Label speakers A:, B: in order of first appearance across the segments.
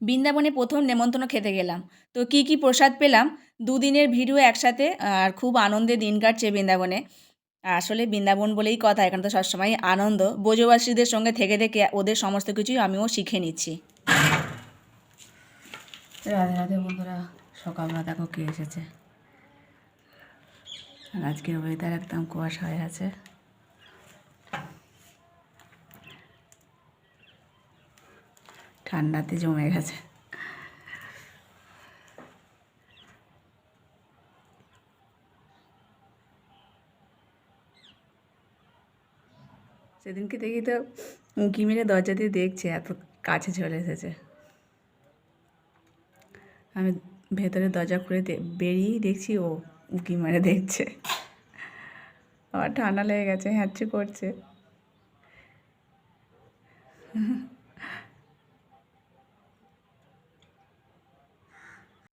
A: বৃন্দাবনে প্রথম নেমন্তন্ন খেতে গেলাম। তো কী কী প্রসাদ পেলাম? দুদিনের ভিডিও একসাথে, আর খুব আনন্দে দিন কাটছে বৃন্দাবনে। আসলে বৃন্দাবন বলেই কথা, এখানে তো সবসময় আনন্দ। বোঝবাসীদের সঙ্গে থেকে থেকে ওদের সমস্ত কিছুই আমিও শিখে নিচ্ছি। রাধে রাধে বন্ধুরা সকালবেলা দেখো কে এসেছে। আর আজকের ওয়েদার একদম কুয়াশা হয়ে আছে। ঠান্ডাতে জমে গেছে। সেদিনকে দেখি তো উঁকি মেরে দরজা দিয়ে দেখছে, এত কাছে চলে এসেছে। আমি ভেতরে দরজা খুলে বেরিয়েই দেখছি ও উঁকি মেরে দেখছে। আবার ঠান্ডা লেগে গেছে হ্যাঁচে করছে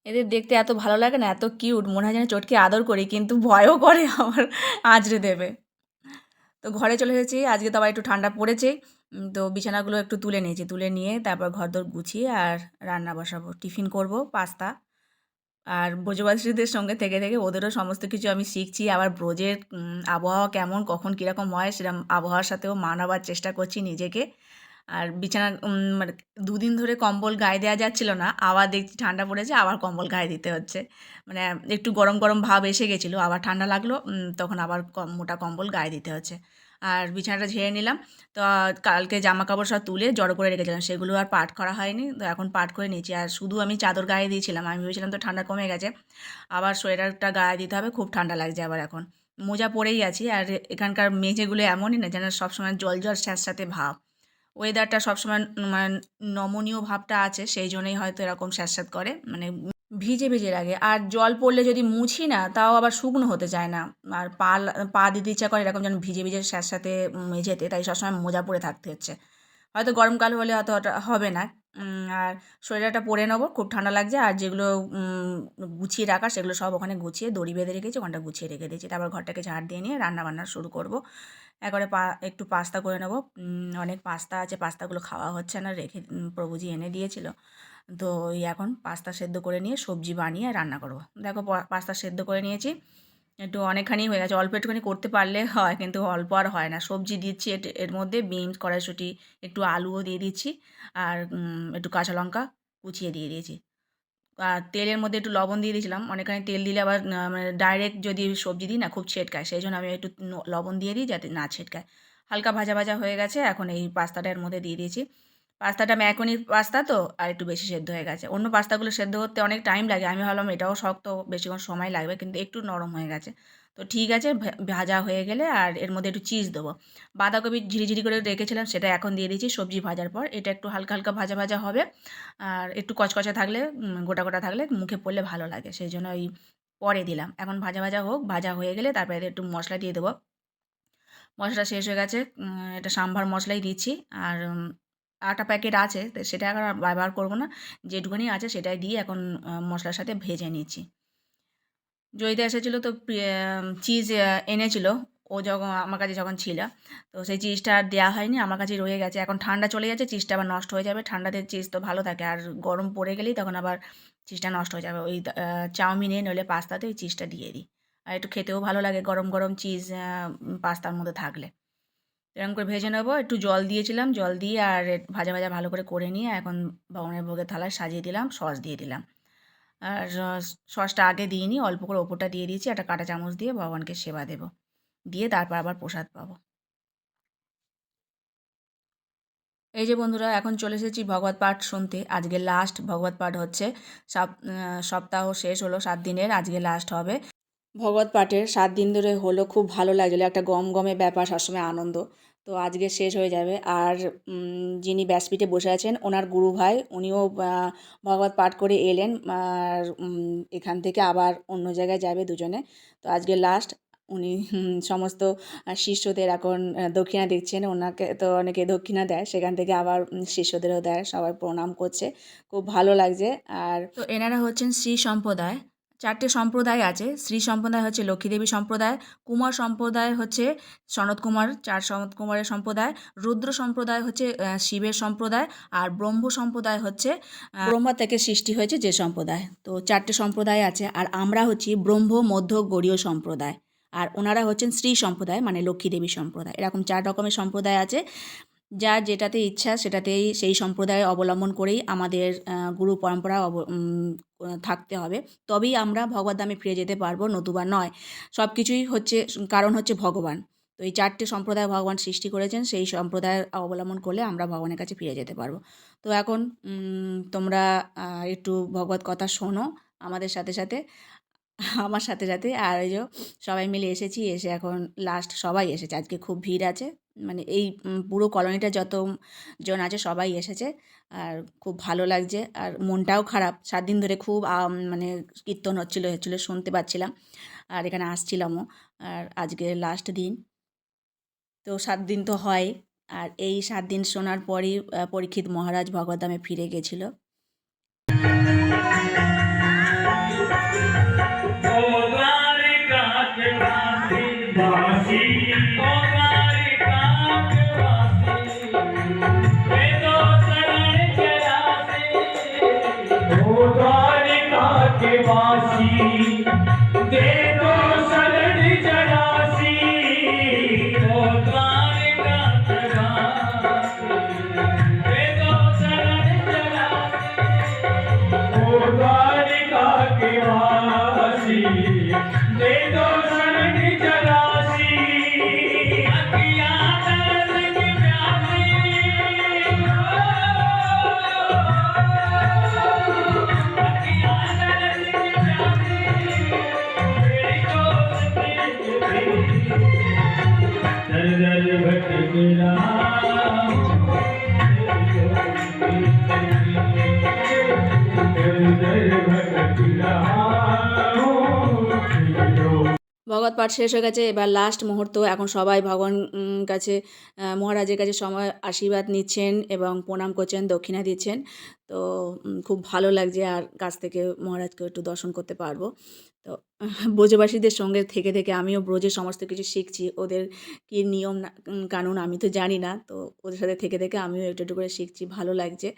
A: এদের দেখতে এত ভালো লাগে না, এত কিউট মনে হয় যেন চটকে আদর করি, কিন্তু ভয়ও করে আমার, আঁচড়ে দেবে। তো ঘরে চলে এসেছি, আজকে তো আবার একটু ঠান্ডা পড়েছে। তো বিছানাগুলো একটু তুলে নিয়েছি, তুলে নিয়ে তারপর ঘর ঘরদোর গুছিয়ে আর রান্না বসাবো, টিফিন করব, পাস্তা। আর ব্রজবাসীদের সঙ্গে থেকে থেকে ওদেরও সমস্ত কিছু আমি শিখছি, আবার ব্রজের আবহাওয়া কেমন, কখন কীরকম হয় সেরকম আবহাওয়ার সাথেও মানাবার চেষ্টা করছি নিজেকে। আর বিছানা উম, মানে দুদিন ধরে কম্বল গায়ে দেওয়া যাচ্ছিল না আবার দেখছি ঠান্ডা পড়েছে আবার কম্বল গায়ে দিতে হচ্ছে। মানে একটু গরম গরম ভাব এসে গেছিল আবার ঠান্ডা লাগল তখন আবার কম মোটা কম্বল গায়ে দিতে হচ্ছে। আর বিছানাটা ঝেড়ে নিলাম তো কালকে জামা কাপড় সব তুলে জড়ো করে রেখেছিলাম সেগুলো আর পাট করা হয়নি তো এখন পাট করে নিয়েছি। আর শুধু আমি চাদর গায়ে দিয়েছিলাম আমি ভেবেছিলাম তো ঠান্ডা কমে গেছে আবার সোয়েটারটা গায়ে দিতে হবে খুব ঠান্ডা লাগছে আবার এখন। মোজা পরেই আছি আর এখানকার মেঝেগুলো এমনই না যেন সবসময় জল জল স্যাঁতস্যাঁতে ভাব। ওয়েদারটা সবসময় মানে নমনীয় ভাবটা আছে, সেই জন্যই হয়তো এরকম স্যাঁতস্যাঁত করে মানে ভিজে ভিজে লাগে। আর জল পড়লে যদি মুছি না, তাও আবার শুকনো হতে চায় না। আর পা পা দিতে ইচ্ছা করে এরকম যেন ভিজে ভিজে স্যাঁতস্যাঁতে মেঝেতে, তাই সবসময় মোজা পরে থাকতে হচ্ছে। হয়তো গরমকাল হলে হয়তো হবে না। আর সোয়েটারটা পরে নেব, খুব ঠান্ডা লাগছে। আর যেগুলো গুছিয়ে রাখা সেগুলো সব ওখানে গুছিয়ে দড়ি বেঁধে রেখেছি, ওখানটা গুছিয়ে রেখে দিয়েছি। তারপর ঘরটাকে ঝাড় দিয়ে নিয়ে রান্না বান্না শুরু করব। একবারে পা, একটু পাস্তা করে নেব। অনেক পাস্তা আছে, পাস্তাগুলো খাওয়া হচ্ছে না, রেখে প্রভুজি এনে দিয়েছিল। তো এখন পাস্তা সেদ্ধ করে নিয়ে সবজি বানিয়ে রান্না করব। দেখো পাস্তা সেদ্ধ করে নিয়েছি। একটু অনেকখানি হয়ে গেছে, অল্প একটুখানি করতে পারলে হয়, কিন্তু অল্প আর হয় না। সবজি দিচ্ছি এর মধ্যে বিনস, কড়াইশুঁটি, একটু আলুও দিয়ে দিচ্ছি, আর একটু কাঁচা লঙ্কা কুচিয়ে দিয়ে দিয়েছি। আর তেলের মধ্যে একটু লবণ দিয়ে দিয়েছিলাম, অনেকখানি তেল দিলে আবার মানে ডাইরেক্ট যদি সবজি দিই না, খুব ছেটকায়। সেই জন্য আমি একটু লবণ দিয়ে দিই যাতে না ছেটকায়। হালকা ভাজা ভাজা হয়ে গেছে, এখন এই পাস্তাটা এর মধ্যে দিয়ে দিয়েছি। পাস্তাটা ম্যাকোনির পাস্তা তো, আর একটু বেশি সেদ্ধ হয়ে গেছে। অন্য পাস্তাগুলো সেদ্ধ করতে অনেক টাইম লাগে। আমি ভাবলাম এটাও শক্ত বেশিক্ষণ সময় লাগবে, কিন্তু একটু নরম হয়ে গেছে। তো ঠিক আছে ভাজা হয়ে গেলে আর এর মধ্যে একটু চিজ দেবো। বাঁধাকপি ঝিরিঝিরি করে রেখেছিলাম, সেটা এখন দিয়ে দিয়েছি সবজি ভাজার পর। এটা একটু হালকা হালকা ভাজা ভাজা হবে। আর একটু কচকচে থাকলে গোটা গোটা থাকলে মুখে পড়লে ভালো লাগে। সেই জন্য ওই পরে দিলাম। এখন ভাজা ভাজা হোক, ভাজা হয়ে গেলে তারপরে একটু মশলা দিয়ে দেবো। মশলা শেষ হয়ে গেছে। এটা সাম্বার মশলাই দিচ্ছি। আর আটা প্যাকেট আছে, তো সেটা এখন ব্যবহার করব না। যেটুকুনি আছে সেটাই দিয়ে এখন মশলার সাথে ভেজে নিচ্ছি। জয়িতা এসেছিল তো চিজ এনেছিল। ও যখন, আমার কাছে যখন ছিল, তো সেই চিজটা আর দেওয়া হয়নি, আমার কাছে রয়ে গেছে। এখন ঠান্ডা চলে যাচ্ছে চিজটা আবার নষ্ট হয়ে যাবে। ঠান্ডাতে চিজ তো ভালো থাকে, আর গরম পড়ে গেলেই তখন আবার চিজটা নষ্ট হয়ে যাবে। ওই চাউমিনে নইলে পাস্তাতে ওই চিজটা দিয়ে দিই। আর একটু খেতেও ভালো লাগে, গরম গরম চিজ পাস্তার মধ্যে থাকলে। এরকম করে ভেজে নেব। একটু জল দিয়েছিলাম, জল দিয়ে আর ভাজা ভাজা ভালো করে করে নিয়ে এখন ভগবানের ভোগের থালায় সাজিয়ে দিলাম, সস দিয়ে দিলাম। আর সস- সসটা আগে দিইনি, অল্প করে ওপরটা দিয়ে দিয়েছি, একটা কাঁটা চামচ দিয়ে ভগবানকে সেবা দেবো। দিয়ে তারপর আবার প্রসাদ পাবো। এই যে বন্ধুরা, এখন চলে এসেছি ভগবত পাঠ শুনতে। আজকে লাস্ট ভগবত পাঠ হচ্ছে। সাপ সপ্তাহ শেষ হলো, সাত দিনের, আজকে লাস্ট হবে। ভগবত পাঠের সাত দিন ধরে হলো, খুব ভালো লাগছিল একটা গম গমে ব্যাপার, সবসময় আনন্দ। তো আজকে শেষ হয়ে যাবে। আর যিনি ব্যাসপীঠে বসে আছেন, ওনার গুরু ভাই, উনিও ভগবত পাঠ করে এলেন। আর এখান থেকে আবার অন্য জায়গায় যাবে দুজনে। তো আজকে লাস্ট উনি সমস্ত শিষ্যদের এখন দক্ষিণা দিচ্ছেন। ওনাকে তো অনেকে দক্ষিণা দেয়। সেখান থেকে আবার শিষ্যদেরও দেয়। সবাই প্রণাম করছে। খুব ভালো লাগছে। আর তো এনারা হচ্ছেন শ্রী সম্প্রদায়। চারটে সম্প্রদায় আছে। শ্রী সম্প্রদায় হচ্ছে লক্ষ্মীদেবী সম্প্রদায়, কুমার সম্প্রদায় হচ্ছে সনত কুমার, চার সনত কুমারের সম্প্রদায়, রুদ্র সম্প্রদায় হচ্ছে শিবের সম্প্রদায় আর ব্রহ্ম সম্প্রদায় হচ্ছে ব্রহ্মা থেকে সৃষ্টি হয়েছে যে সম্প্রদায়। তো চারটে সম্প্রদায় আছে আর আমরা হচ্ছি ব্রহ্ম, মধ্য, গড়ীয় সম্প্রদায়। আর ওনারা হচ্ছেন শ্রী সম্প্রদায় মানে লক্ষ্মীদেবী সম্প্রদায়। এরকম চার রকমের সম্প্রদায় আছে। যার যেটাতে ইচ্ছা সেটাতেই সেই সম্প্রদায় অবলম্বন করেই আমাদের গুরু পরম্পরা অব থাকতে হবে। তবেই আমরা ভগবত ধামে ফিরে যেতে পারব, নতুবা নয়। সব কিছুই হচ্ছে, কারণ হচ্ছে ভগবান। তো এই চারটে সম্প্রদায় ভগবান সৃষ্টি করেছেন, সেই সম্প্রদায় অবলম্বন করলে আমরা ভগবানের কাছে ফিরে যেতে পারব। তো এখন তোমরা একটু ভগবত কথা শোনো আমাদের সাথে সাথে। আমার সাথে সাথে। আর ওই যে সবাই মিলে এসেছি, এসে এখন লাস্ট সবাই এসেছে। আজকে খুব ভিড় আছে। মানে এই পুরো কলোনিটা যত জন আছে সবাই এসেছে। আর খুব ভালো লাগছে। আর মনটাও খারাপ। সাত দিন ধরে খুব মানে কীর্তন হচ্ছিল হচ্ছিল শুনতে পাচ্ছিলাম। আর এখানে আসছিলামও। আর আজকে লাস্ট দিন। তো সাত দিন তো হয়। আর এই সাত দিন শোনার পরই পরীক্ষিত মহারাজ ভগবদ্ধামে ফিরে গেছিল।
B: Come on.
A: ভগবত পাঠ শেষ হয়ে গেছে। এবার লাস্ট মুহূর্ত। এখন সবাই ভগবান কাছে মহারাজের কাছে সময় আশীর্বাদ নিচ্ছেন এবং প্রণাম করছেন, দক্ষিণা দিচ্ছেন। তো খুব ভালো লাগছে আর কাছ থেকে মহারাজকে একটু দর্শন করতে পারব। তো, ব্রজবাসীদের সঙ্গে থেকে থেকে আমিও ব্রজের সমস্ত কিছু শিখছি। ওদের কি নিয়ম কানুন আমি তো জানি না। তো, ওদের সাথে থেকে থেকে আমিও একটু একটু করে শিখছি, ভালো লাগছে।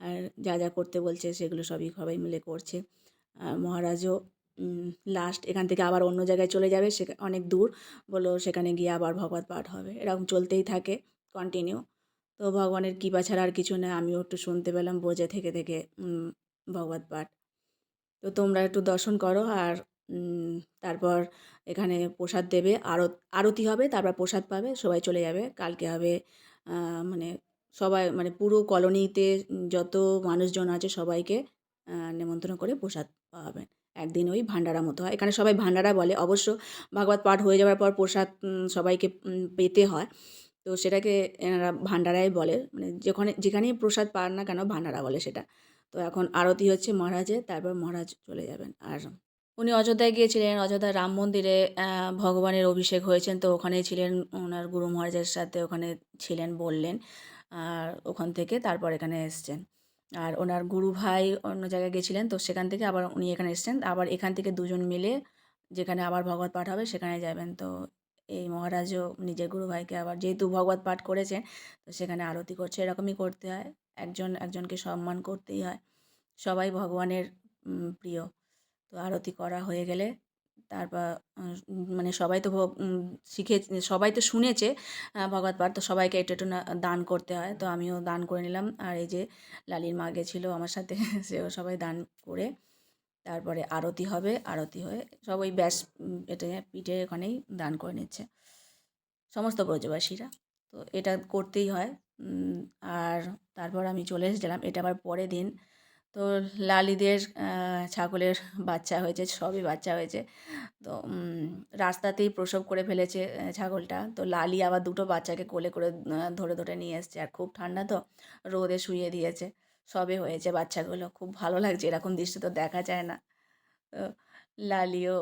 A: আর যা যা করতে বলছে সেগুলো সবই সবাই মিলে করছে। মহারাজও লাস্ট এখান থেকে আবার অন্য জায়গায় চলে যাবে সে অনেক দূর। বলল সেখানে গিয়ে আবার ভগবত পাঠ হবে। এরকম চলতেই থাকে কন্টিনিউ তো ভগবানের কৃপা ছাড়া আর কিছু না, আমিও একটু শুনতে পেলাম, বোঝে থেকে থেকে ভগবত পাঠ। তো তোমরা একটু দর্শন করো আর তারপর এখানে প্রসাদ দেবে, আরত, আরতি হবে, তারপর প্রসাদ পাবে, সবাই চলে যাবে। কালকে হবে মানে সবাই মানে পুরো কলোনিতে যত মানুষজন আছে সবাইকে নিমন্ত্রণ করে প্রসাদ পাওয়াবেন একদিন ওই ভান্ডারা মতো হয়। এখানে সবাই ভান্ডারা বলে। অবশ্য ভাগবত পাঠ হয়ে যাওয়ার পর প্রসাদ সবাইকে পেতে হয়। তো সেটাকে এনারা ভান্ডারাই বলে। মানে যেখানে, যেখানেই প্রসাদ পান না কেন ভান্ডারা বলে সেটা। তো এখন আরতি হচ্ছে মহারাজের, তারপর মহারাজ চলে যাবেন। আর উনি অযোধ্যায় গিয়েছিলেন অযোধ্যা রাম মন্দিরে ভগবানের অভিষেক হয়েছেন। তো ওখানেই ছিলেন ওনার গুরু মহারাজের সাথে, ওখানে ছিলেন বললেন। আর ওখান থেকে তারপর এখানে এসছেন। আর ওনার গুরু ভাই অন্য জায়গায় গেছিলেন, তো সেখান থেকে আবার উনি এখানে এসছেন। আবার এখান থেকে দুজন মিলে যেখানে আবার ভগবত পাঠ হবে সেখানে যাবেন। তো এই মহারাজও নিজের গুরু ভাইকে আবার যেহেতু ভগবত পাঠ করেছেন, তো সেখানে আরতি করছে, এরকমই করতে হয়। একজন একজনকে সম্মান করতেই হয়। সবাই ভগবানের প্রিয়। তো আরতি করা হয়ে গেলে তারপর মানে সবাই তো শিখে, সবাই তো শুনেছে ভগবত পাঠ, তো সবাইকে একটু একটু দান করতে হয়। তো আমিও দান করে নিলাম। আর এই যে লালির মা গেছিল আমার সাথে, সেও সবাই দান করে, তারপরে আরতি হবে, আরতি হয়ে সব ওই ব্যাস এটা পিঠে ওখানেই দান করে নিচ্ছে। সমস্ত ব্রজবাসীরা, তো এটা করতেই হয় আর তারপর আমি চলে এসেছিলাম, এটা আবার পরের দিন তো লালিদের ছাগলের বাচ্চা হয়েছে, সবই বাচ্চা হয়েছে। তো রাস্তাতেই প্রসব করে ফেলেছে ছাগলটা। তো লালি আবার দুটো বাচ্চাকে কোলে করে ধরে ধরে নিয়ে এসছে। আর খুব ঠান্ডা তো, রোদে শুয়ে দিয়েছে। সবে হয়েছে বাচ্চাগুলো। খুব ভালো লাগছে, এরকম দৃশ্য তো দেখা যায় না। তো লালিও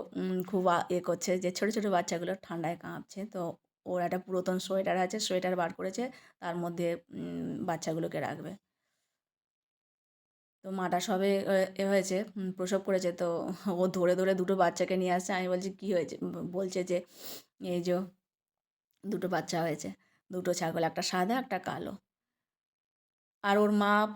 A: খুব এ করছে যে ছোটো ছোটো বাচ্চাগুলো ঠান্ডায় কাঁপছে। তো ওর একটা পুরাতন সোয়েটার আছে, সোয়েটার বার করেছে। তার মধ্যে বাচ্চাগুলোকে রাখবে। তো মাটা সবে, এ- হয়েছে প্রসব করেছে, তো ও ধরে ধরে দুটো বাচ্চাকে নিয়ে আসছে। আমি বলছি, কী হয়েছে? বলছে যে, এই যে, দুটো বাচ্চা হয়েছে, দুটো ছাগল, একটা সাদা, একটা কালো। আর ওর মা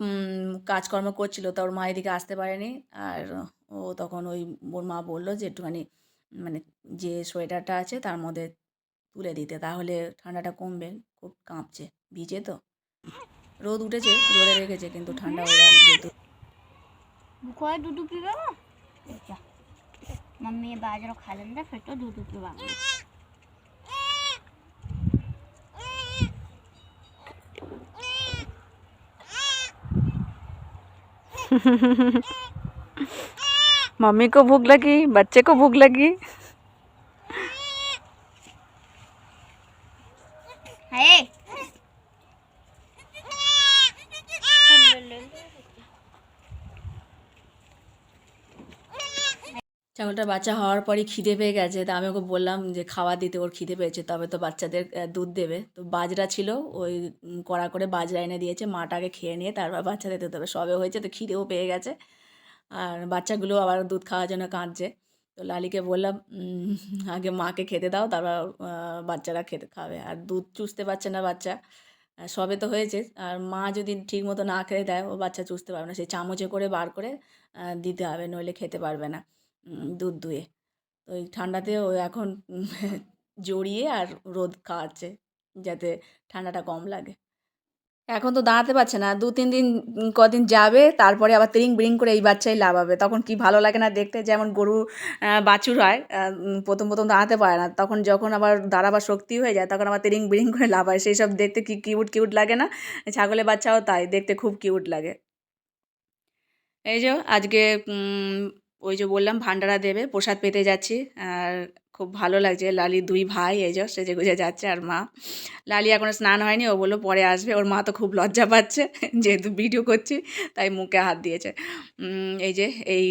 A: কাজকর্ম করছিল, তো ওর মা এদিকে আসতে পারেনি। আর ও তখন ওই, ওর মা বলল যে, একটুখানি মানে যে সোয়েটারটা আছে, তার মধ্যে তুলে দিতে, তাহলে ঠান্ডাটা কমবে, খুব কাঁপছে। ভিজে তো। রোদ উঠেছে, রোদে রেখেছে, কিন্তু ঠান্ডা ওরা যাবে भूखो
C: है दूध पीवे जा मम्मी ये बाजरो खा लेंगे फिर तो दूध पीवा
A: मम्मी को भूख लगी बच्चे को भूख लगी ছাগলটার বাচ্চা হওয়ার পরই খিদে পেয়ে গেছে। তা আমি ওকে বললাম যে, খাওয়া দিতে ওর খিদে পেয়েছে, তবে তো বাচ্চাদের দুধ দেবে। তো বাজরা ছিল, ওই কড়া করে বাজরা এনে দিয়েছে। মাটাকে খেয়ে নিয়ে তারপর বাচ্চাদের দিতে হবে। সবে হয়েছে তো খিদেও পেয়ে গেছে। আর বাচ্চাগুলো আবার দুধ খাওয়ার জন্য কাঁদছে। তো লালিকে বললাম আগে মাকে খেতে দাও, তারপর বাচ্চারা খেতে খাবে। আর দুধ চুষতে পারছে না বাচ্চা। সবে তো হয়েছে। আর মা যদি ঠিক মতো না খেতে দেয়, ও বাচ্চা চুষতে পারবে না। সেই চামচে করে বার করে দিতে হবে, নইলে খেতে পারবে না। দুধ দুয়ে। তো এই ঠান্ডাতে ও এখন জড়িয়ে আর রোদ খাওয়াচ্ছে যাতে ঠান্ডাটা কম লাগে। এখন তো দাঁড়াতে পারছে না, দু তিন দিন কদিন যাবে, তারপরে আবার তিরিং বিরিং করে এই বাচ্চাই লাভাবে তখন কি ভালো লাগে না দেখতে যেমন গরু বাছুর হয় প্রথম প্রথম দাঁড়াতে পারে না। তখন যখন আবার দাঁড়াবার শক্তি হয়ে যায়, তখন আবার তিরিং বিরিং করে লাভায় সেই সব দেখতে কি কিউট কিউট লাগে না? ছাগলের বাচ্চাও তাই, দেখতে খুব কিউট লাগে। এই যে আজকে ওই যে বললাম ভান্ডারা দেবে, প্রসাদ পেতে যাচ্ছি। আর খুব ভালো লাগছে লালির দুই ভাই, এই যে সেজে গুজে যাচ্ছে আর মা। লালি এখনও স্নান হয়নি, ও বলল পরে আসবে। ওর মা তো খুব লজ্জা পাচ্ছে, যেহেতু ভিডিও করছি, তাই মুখে হাত দিয়েছে। এই যে এই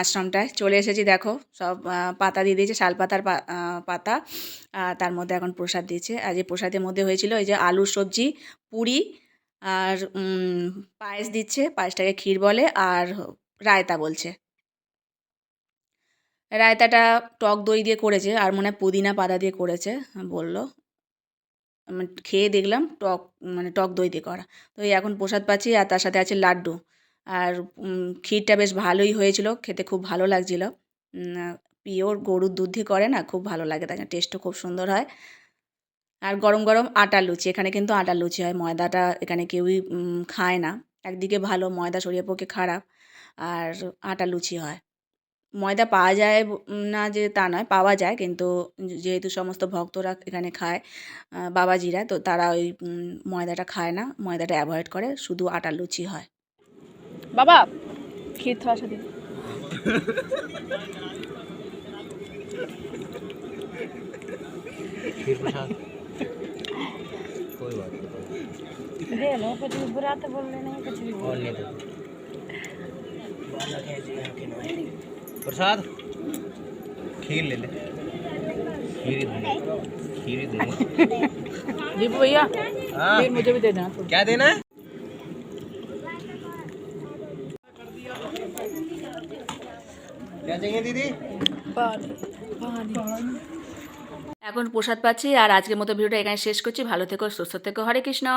A: আশ্রমটায় চলে এসেছি, দেখো, সব পাতা দিয়ে দিয়েছে শাল পাতার পাতা। আর তার মধ্যে এখন প্রসাদ দিয়েছে। আর এই প্রসাদের মধ্যে হয়েছিল, এই যে আলুর সবজি, পুরি আর পায়েস দিচ্ছে, পায়েসটাকে ক্ষীর বলে, আর রায়তা বলছে। রায়তাটা টক দই দিয়ে করেছে, আর মনে হয় পুদিনা পাতা দিয়ে করেছে, বলল। খেয়ে দেখলাম টক মানে টক দই দিয়ে করা। তো এই এখন প্রসাদ পাচ্ছি, আর তার সাথে আছে লাড্ডু। আর ক্ষীরটা বেশ ভালোই হয়েছিল, খেতে খুব ভালো লাগছিল। পিওর গরুর দুধ দিয়ে করে না, খুব ভালো লাগে তাই টেস্টও খুব সুন্দর হয়। আর গরম গরম আটার লুচি, এখানে কিন্তু আটার লুচি হয়, ময়দাটা এখানে কেউই খায় না। একদিকে ভালো, ময়দা শরীরের পক্ষে খারাপ, আর আটা লুচি হয়। ময়দা পাওয়া যায় ব- না যে তা নয় পাওয়া যায় কিন্তু যেহেতু সমস্ত ভক্তরা এখানে খায় আহ, বাবাজিরা তো তারা ওই উম, ময়দাটা খায় না ময়দাটা অ্যাভয়েড করে শুধু আটার লুচি হয়
D: বাবা ক্ষীর থোড়া সাথে
E: खीर प्रसाद कोई बात नहीं
C: दे लो कुछ भी बुरा तो बोलने नहीं कुछ भी
E: और नहीं तो प्रसाद खीर ले ले खीर ही दूंगा खीर ही दूंगा
D: दीपू भैया
E: हाँ
D: खीर मुझे भी दे देना थोड़ी
E: क्या देना है क्या चाहिए दीदी
D: पानी पानी
A: এখন প্রসাদ পাচ্ছি আর আজকের মতো ভিডিওটা এখানে শেষ করছি ভালো থেকো সুস্থ থেকো হরে কৃষ্ণ